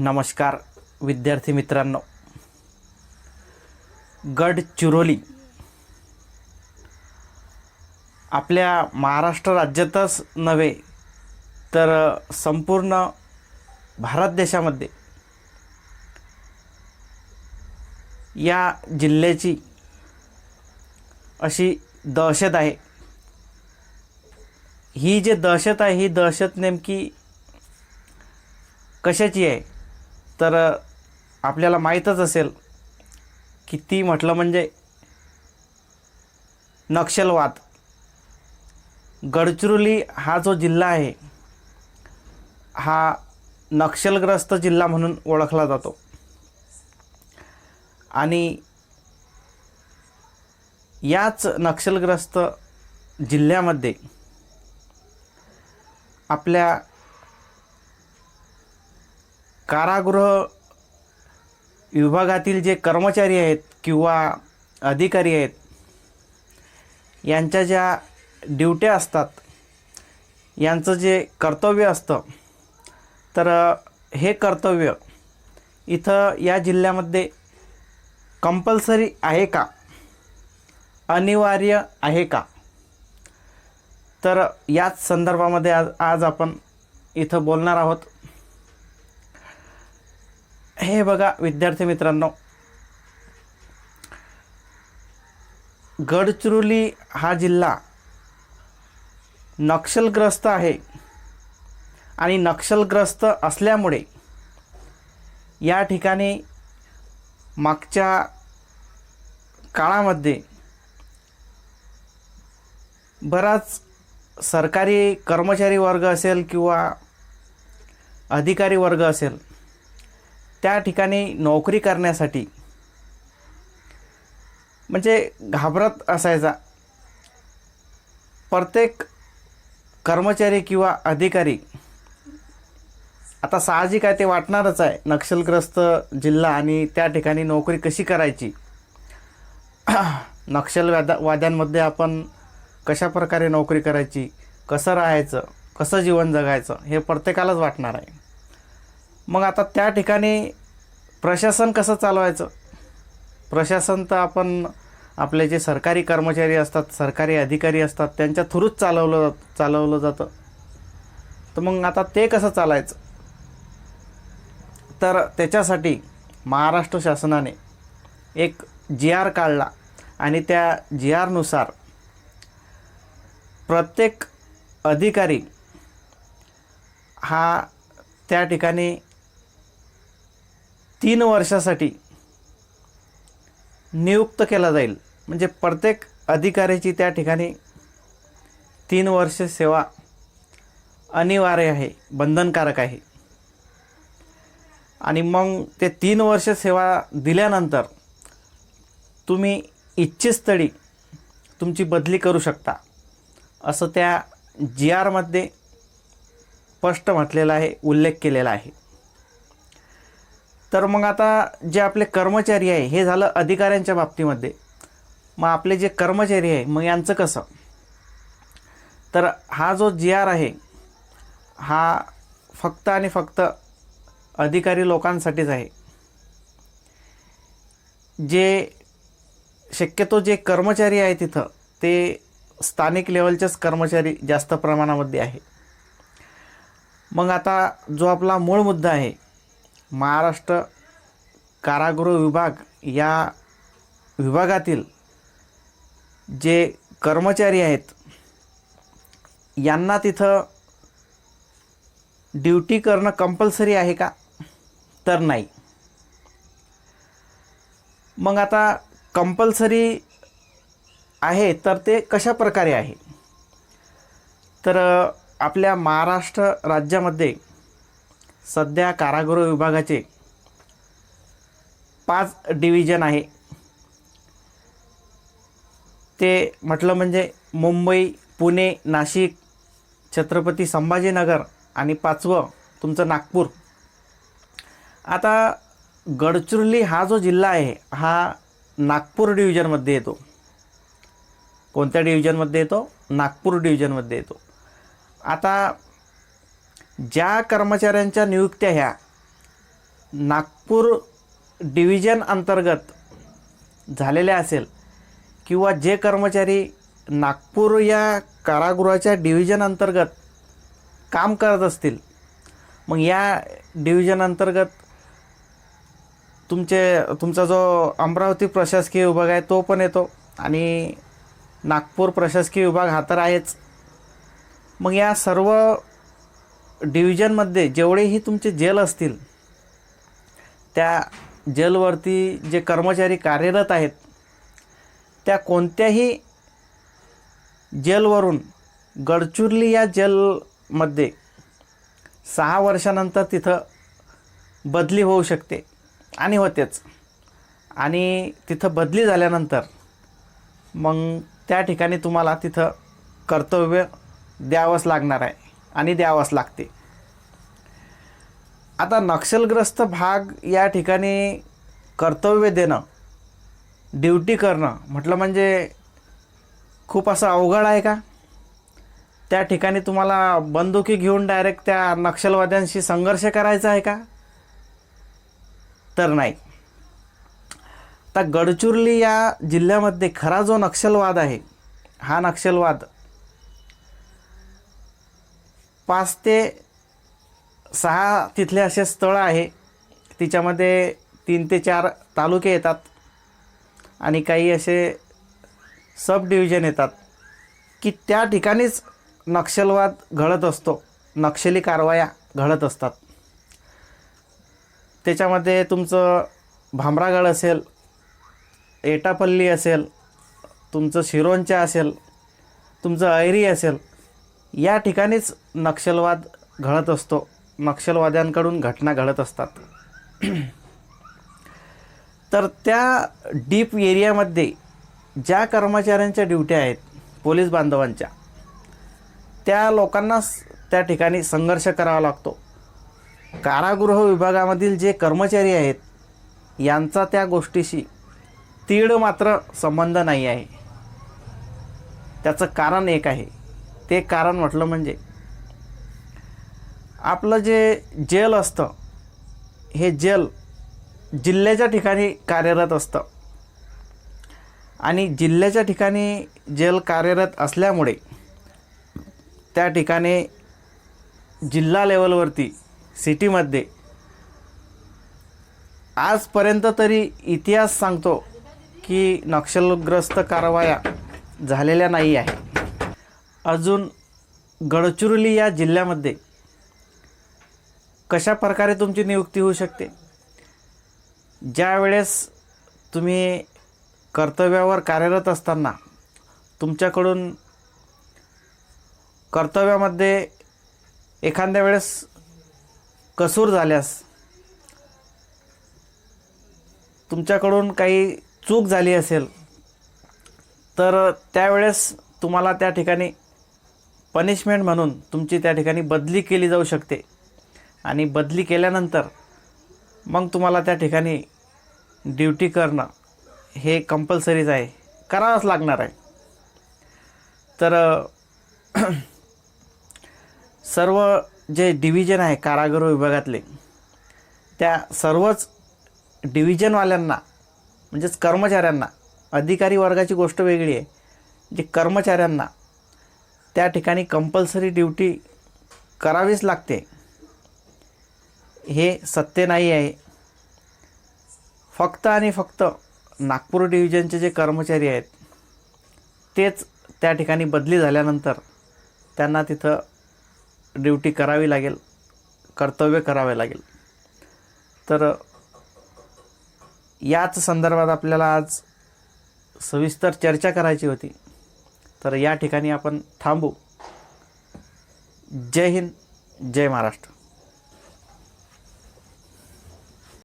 नमस्कार विद्यार्थी मित्रांनो. गडचिरोली आपल्या महाराष्ट्र राज्यातच नव्हे तर संपूर्ण भारत देशामध्ये या जिल्ह्याची अशी दहशत आहे. ही जी दहशत आहे ही दहशत नेमकी कशाची आहे? तर आपल्याला माहीतच असेल की ती म्हटलं म्हणजे नक्षलवाद. गडचिरोली हा जो जिल्हा आहे हा नक्षलग्रस्त जिल्हा म्हणून ओळखला जातो. आणि याच नक्षलग्रस्त जिल्ह्यामध्ये आपल्या कारागृह विभागातील जे कर्मचारी आहेत किंवा अधिकारी आहेत यांच्या ज्या ड्युट्या असतात यांचं जे कर्तव्य असतं तर हे कर्तव्य इथं या जिल्ह्यामध्ये कंपल्सरी आहे का? अनिवार्य आहे का? तर याच संदर्भामध्ये आज आज आपण इथं बोलणार आहोत. हे बघा विद्यार्थी मित्रांनो. गडचिरोली हा जिल्हा नक्षलग्रस्त आहे. आणि नक्षलग्रस्त असल्यामुळे या ठिकाणी मागच्या काळामध्ये बराच सरकारी कर्मचारी वर्ग असेल किंवा अधिकारी वर्ग असेल त्या ठिकाणी नोकरी करण्यासाठी म्हणजे घाबरत असायचा. प्रत्येक कर्मचारी किंवा अधिकारी आता साहजिक आहे ते वाटणारच आहे नक्षलग्रस्त जिल्हा आणि त्या ठिकाणी नोकरी कशी करायची? नक्षलवादा वाद्यांमध्ये आपण कशा प्रकारे नोकरी करायची? कसं राहायचं? कसं जीवन जगायचं? हे प्रत्येकालाच वाटणार आहे. मग आता त्या ठिकाणी प्रशासन कसं चालवायचं? प्रशासन तर आपण आपले जे सरकारी कर्मचारी असतात सरकारी अधिकारी असतात त्यांच्या थ्रूच चालवलं चालवलं जातं. तर मग आता ते कसं चालायचं? तर त्याच्यासाठी महाराष्ट्र शासनाने एक जी आर काढला आणि त्या जी आरनुसार प्रत्येक अधिकारी हा त्या ठिकाणी तीन वर्षासाठी नियुक्त केला जाईल. म्हणजे प्रत्येक अधिकाऱ्याची त्या ठिकाणी तीन वर्ष सेवा अनिवार्य आहे बंधनकारक आहे. आणि मग ते तीन वर्ष सेवा दिल्यानंतर तुम्ही इच्छितस्थळी तुमची बदली करू शकता असं त्या जी आरमध्ये स्पष्ट म्हटलेलं आहे उल्लेख केलेला आहे. तर मग आता जे आपले कर्मचारी आहे हे झालं अधिकाऱ्यांच्या बाबतीमध्ये. मग आपले जे कर्मचारी आहे मग यांचं कसं? तर हा जो जी आर आहे हा फक्त आणि फक्त अधिकारी लोकांसाठीच आहे. जे शक्यतो जे कर्मचारी आहे तिथं ते स्थानिक लेवलचेच कर्मचारी जास्त प्रमाणामध्ये आहे. मग आता जो आपला मूळ मुद्दा आहे महाराष्ट्र कारागृह विभाग या विभागातील जे कर्मचारी आहेत यांना तिथं ड्युटी करणं कंपल्सरी आहे का? तर नाही. मग आता कंपल्सरी आहे तर ते कशा प्रकारे आहे? तर आपल्या महाराष्ट्र राज्यामध्ये सध्या कारागृह विभागाचे पाच डिव्हिजन आहे. ते म्हटलं म्हणजे मुंबई पुणे नाशिक छत्रपती संभाजीनगर आणि पाचवं तुमचं नागपूर. आता गडचिरोली हा जो जिल्हा आहे हा नागपूर डिव्हिजनमध्ये येतो. कोणत्या डिव्हिजनमध्ये येतो? नागपूर डिव्हिजनमध्ये येतो. आता ज्या कर्मचाऱ्यांच्या नियुक्त्या ह्या नागपूर डिव्हिजन अंतर्गत झालेल्या असेल किंवा जे कर्मचारी नागपूर या कारागृहाच्या डिव्हिजन अंतर्गत काम करत असतील मग या डिव्हिजन अंतर्गत तुमचे तुमचा जो अमरावती प्रशासकीय विभाग आहे तो पण येतो आणि नागपूर प्रशासकीय विभाग हा तर आहेच. मग या सर्व डिव्हिजनमध्ये जेवढेही तुमचे जेल असतील त्या जेलवरती जे कर्मचारी कार्यरत आहेत त्या कोणत्याही जेलवरून गडचुरली या जेलमध्ये सहा वर्षानंतर तिथं बदली होऊ शकते. आणि होतेच. आणि तिथं बदली झाल्यानंतर मग त्या ठिकाणी तुम्हाला तिथं कर्तव्य द्यावंच लागणार आहे. आणि द्यावंच लागते. आता नक्षलग्रस्त भाग या ठिकाणी कर्तव्य देणं ड्युटी करणं म्हटलं म्हणजे खूप असं अवघड आहे का? त्या ठिकाणी तुम्हाला बंदुकी घेऊन डायरेक्ट त्या नक्षलवाद्यांशी संघर्ष करायचा आहे का? तर नाही. तर गडचिरोली या जिल्ह्यामध्ये खरा जो नक्षलवाद आहे हा नक्षलवाद पाच ते सहा तिथले असे स्थळं आहे. तिच्यामध्ये तीन ते चार तालुके येतात आणि काही असे सब डिव्हिजन येतात की त्या ठिकाणीच नक्षलवाद घडत असतो. नक्षली कारवाया घडत असतात. त्याच्यामध्ये तुमचं भामरागड असेल एटापल्ली असेल तुमचं शिरोंचा असेल तुमचं ऐरी असेल या ठिकाणीच नक्षलवाद घडत असतो. नक्षलवाद्यांकडून घटना घडत असतात. तर त्या डीप एरियामध्ये ज्या कर्मचाऱ्यांच्या ड्युट्या आहेत पोलीस बांधवांच्या त्या लोकांनाच त्या ठिकाणी संघर्ष करावा लागतो. कारागृह विभागामधील जे कर्मचारी आहेत यांचा त्या गोष्टीशी तीळ मात्र संबंध नाही आहे. त्याचं कारण एक आहे. ते कारण म्हटलं म्हणजे आपलं जे जेल असतं हे जेल जिल्ह्याच्या ठिकाणी कार्यरत असतं. आणि जिल्ह्याच्या ठिकाणी जेल कार्यरत असल्यामुळे त्या ठिकाणी जिल्हा लेवलवरती सिटीमध्ये आजपर्यंत तरी इतिहास सांगतो की नक्षलग्रस्त कारवाया झालेल्या नाही आहे अजून गडचिरोली या जिल्ह्यामध्ये कशा प्रकारे तुमची नियुक्ती होऊ शकते? ज्या वेळेस तुम्ही कर्तव्यावर कार्यरत असताना तुमच्याकडून कर्तव्यामध्ये एखाद्या वेळेस कसूर झाल्यास तुमच्याकडून काही चूक झाली असेल तर त्यावेळेस तुम्हाला त्या ठिकाणी पनिशमेंट म्हणून तुमची त्या ठिकाणी बदली केली जाऊ शकते. आणि बदली केल्यानंतर मग तुम्हाला त्या ठिकाणी ड्युटी करणं हे कंपल्सरीच आहे. करावंच लागणार आहे. तर सर्व जे डिव्हिजन आहे कारागृह विभागातले त्या सर्वच डिव्हिजनवाल्यांना म्हणजेच कर्मचाऱ्यांना अधिकारी वर्गाची गोष्ट वेगळी आहे. जे कर्मचाऱ्यांना त्या ठिकाणी कंपल्सरी ड्युटी करावीच लागते. हे सत्य नाही आहे. फक्त आणि फक्त नागपूर डिव्हिजनचे जे कर्मचारी आहेत तेच त्या ठिकाणी बदली झाल्यानंतर त्यांना तिथं ड्युटी करावी लागेल कर्तव्य करावे लागेल. तर याच संदर्भात आपल्याला आज सविस्तर चर्चा करायची होती. तर या ठिकाणी आपण थांबू. जय हिंद जय महाराष्ट्र.